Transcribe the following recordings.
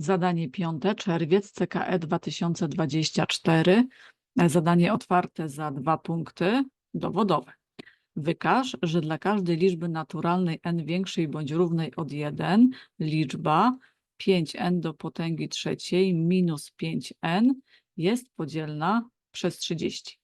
Zadanie piąte, czerwiec, CKE 2024. E, Zadanie otwarte za dwa punkty, dowodowe. Wykaż, że dla każdej liczby naturalnej n większej bądź równej od 1 liczba 5n do potęgi trzeciej minus 5n jest podzielna przez 30.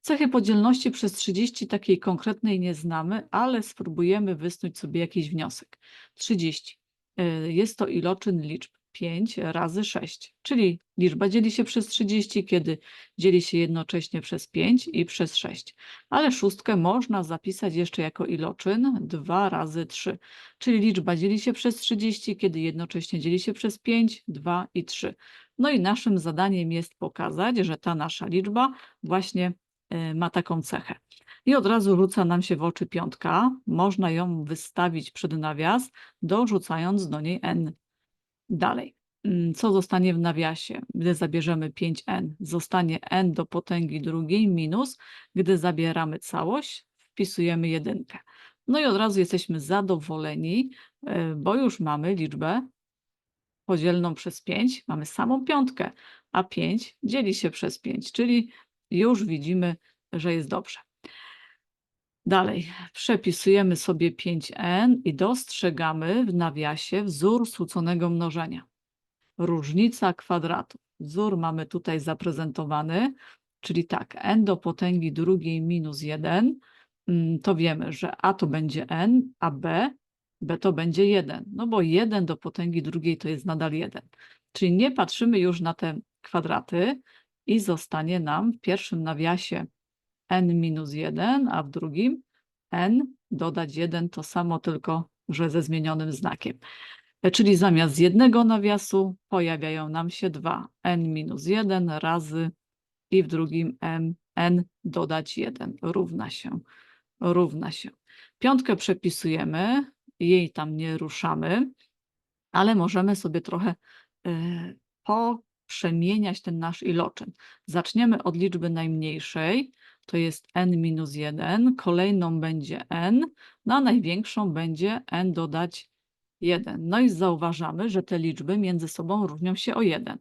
Cechy podzielności przez 30 takiej konkretnej nie znamy, ale spróbujemy wysnuć sobie jakiś wniosek. 30. y, Jest to iloczyn liczb 5 razy 6, czyli liczba dzieli się przez 30, kiedy dzieli się jednocześnie przez 5 i przez 6. Ale szóstkę można zapisać jeszcze jako iloczyn 2 razy 3, czyli liczba dzieli się przez 30, kiedy jednocześnie dzieli się przez 5, 2 i 3. No i naszym zadaniem jest pokazać, że ta nasza liczba właśnie y, ma taką cechę. I od razu rzuca nam się w oczy piątka. Można ją wystawić przed nawias, dorzucając do niej n. Dalej. Mm, Co zostanie w nawiasie, gdy zabierzemy 5n? Zostanie n do potęgi drugiej minus, gdy zabieramy całość, wpisujemy jedynkę. No i od razu jesteśmy zadowoleni, y, bo już mamy liczbę podzielną przez 5, mamy samą piątkę, a 5 dzieli się przez 5, czyli już widzimy, że jest dobrze. Dalej, przepisujemy sobie 5n i dostrzegamy w nawiasie wzór skróconego mnożenia. Różnica kwadratu. Wzór mamy tutaj zaprezentowany, czyli tak, n do potęgi drugiej minus 1, mm, to wiemy, że a to będzie n, a b, b to będzie 1, no bo 1 do potęgi drugiej to jest nadal 1. Czyli nie patrzymy już na te kwadraty i zostanie nam w pierwszym nawiasie n minus 1, a w drugim n dodać 1 to samo, tylko że ze zmienionym znakiem. Czyli zamiast jednego nawiasu pojawiają nam się dwa n minus 1 razy i w drugim m, n dodać 1 równa się, równa się. Piątkę przepisujemy, jej tam nie ruszamy, ale możemy sobie trochę e, poprzemieniać ten nasz iloczyn. Zaczniemy od liczby najmniejszej, to jest n minus 1, kolejną będzie n, no a największą będzie n dodać 1. No i zauważamy, że te liczby między sobą różnią się o 1.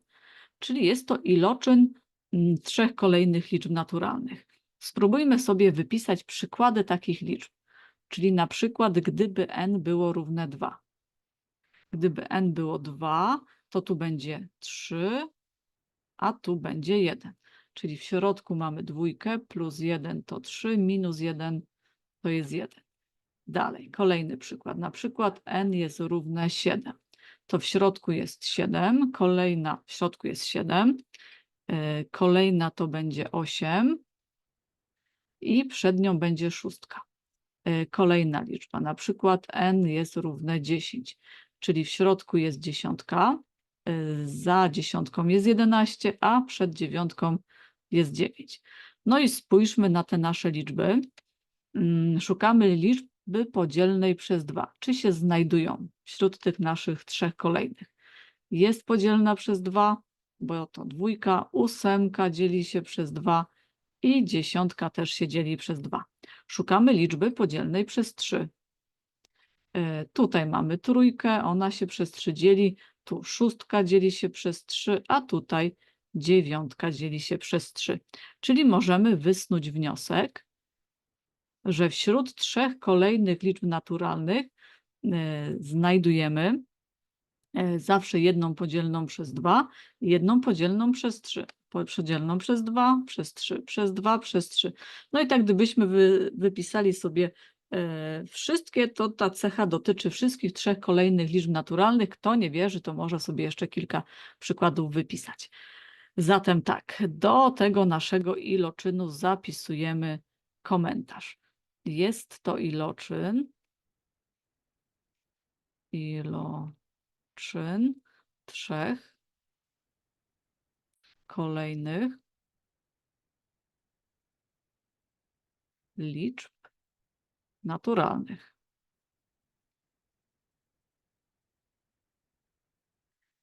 Czyli jest to iloczyn mm, trzech kolejnych liczb naturalnych. Spróbujmy sobie wypisać przykłady takich liczb. Czyli na przykład, gdyby n było równe 2. Gdyby n było 2, to tu będzie 3, a tu będzie 1. Czyli w środku mamy dwójkę, plus 1 to 3, minus 1 to jest 1. Dalej, kolejny przykład. Na przykład n jest równe 7. To w środku jest 7, kolejna w środku jest 7, yy, kolejna to będzie 8 i przed nią będzie szóstka. Yy, Kolejna liczba, na przykład n jest równe 10, czyli w środku jest dziesiątka, yy, za dziesiątką jest 11, a przed dziewiątką jest 9. No i spójrzmy na te nasze liczby. Mm, Szukamy liczby podzielnej przez 2. Czy się znajdują wśród tych naszych trzech kolejnych? Jest podzielna przez 2, bo to dwójka, ósemka dzieli się przez 2 i dziesiątka też się dzieli przez 2. Szukamy liczby podzielnej przez 3. E, Tutaj mamy trójkę, ona się przez 3 dzieli, tu szóstka dzieli się przez 3, a tutaj dziewiątka dzieli się przez 3. Czyli możemy wysnuć wniosek, że wśród trzech kolejnych liczb naturalnych e, znajdujemy e, zawsze jedną podzielną przez 2 i jedną podzielną przez 3. Podzielną przez 2, przez 3, przez 2, przez 3. No i tak gdybyśmy wy, wypisali sobie e, wszystkie, to ta cecha dotyczy wszystkich trzech kolejnych liczb naturalnych. Kto nie wierzy, to może sobie jeszcze kilka przykładów wypisać. Zatem tak, do tego naszego iloczynu zapisujemy komentarz. Jest to iloczyn. Iloczyn trzech kolejnych liczb naturalnych.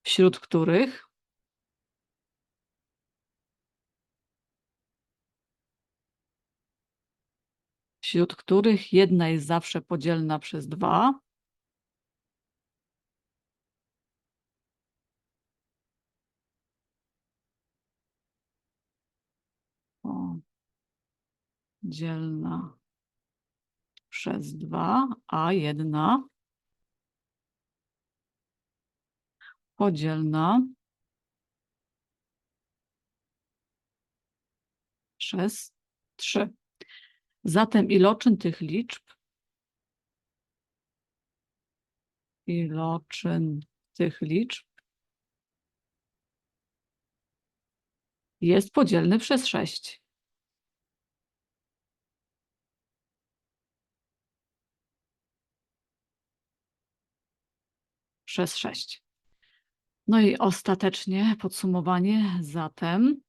Wśród których wśród których jedna jest zawsze podzielna przez dwa. O, dzielna przez dwa, a jedna podzielna przez trzy. Zatem iloczyn tych liczb iloczyn tych liczb jest podzielny przez 6. Przez 6. No i ostatecznie podsumowanie, zatem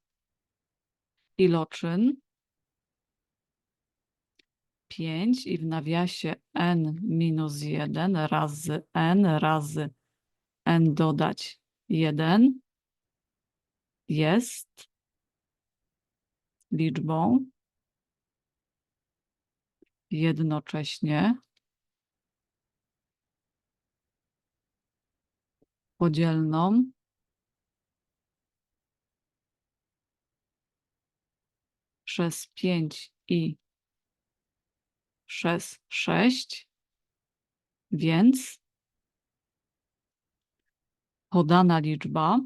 iloczyn 5 i w nawiasie n minus 1 razy n razy n dodać 1 jest liczbą jednocześnie podzielną przez 5 i przez 6, więc podana liczba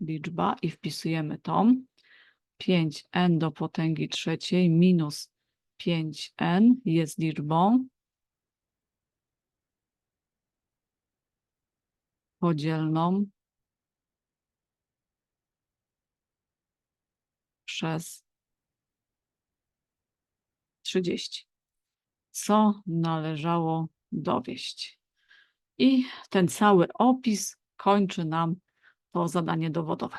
liczba i wpisujemy tą. 5n do potęgi trzeciej minus 5n jest liczbą podzielną przez 30, co należało dowieść. I ten cały opis kończy nam to zadanie dowodowe.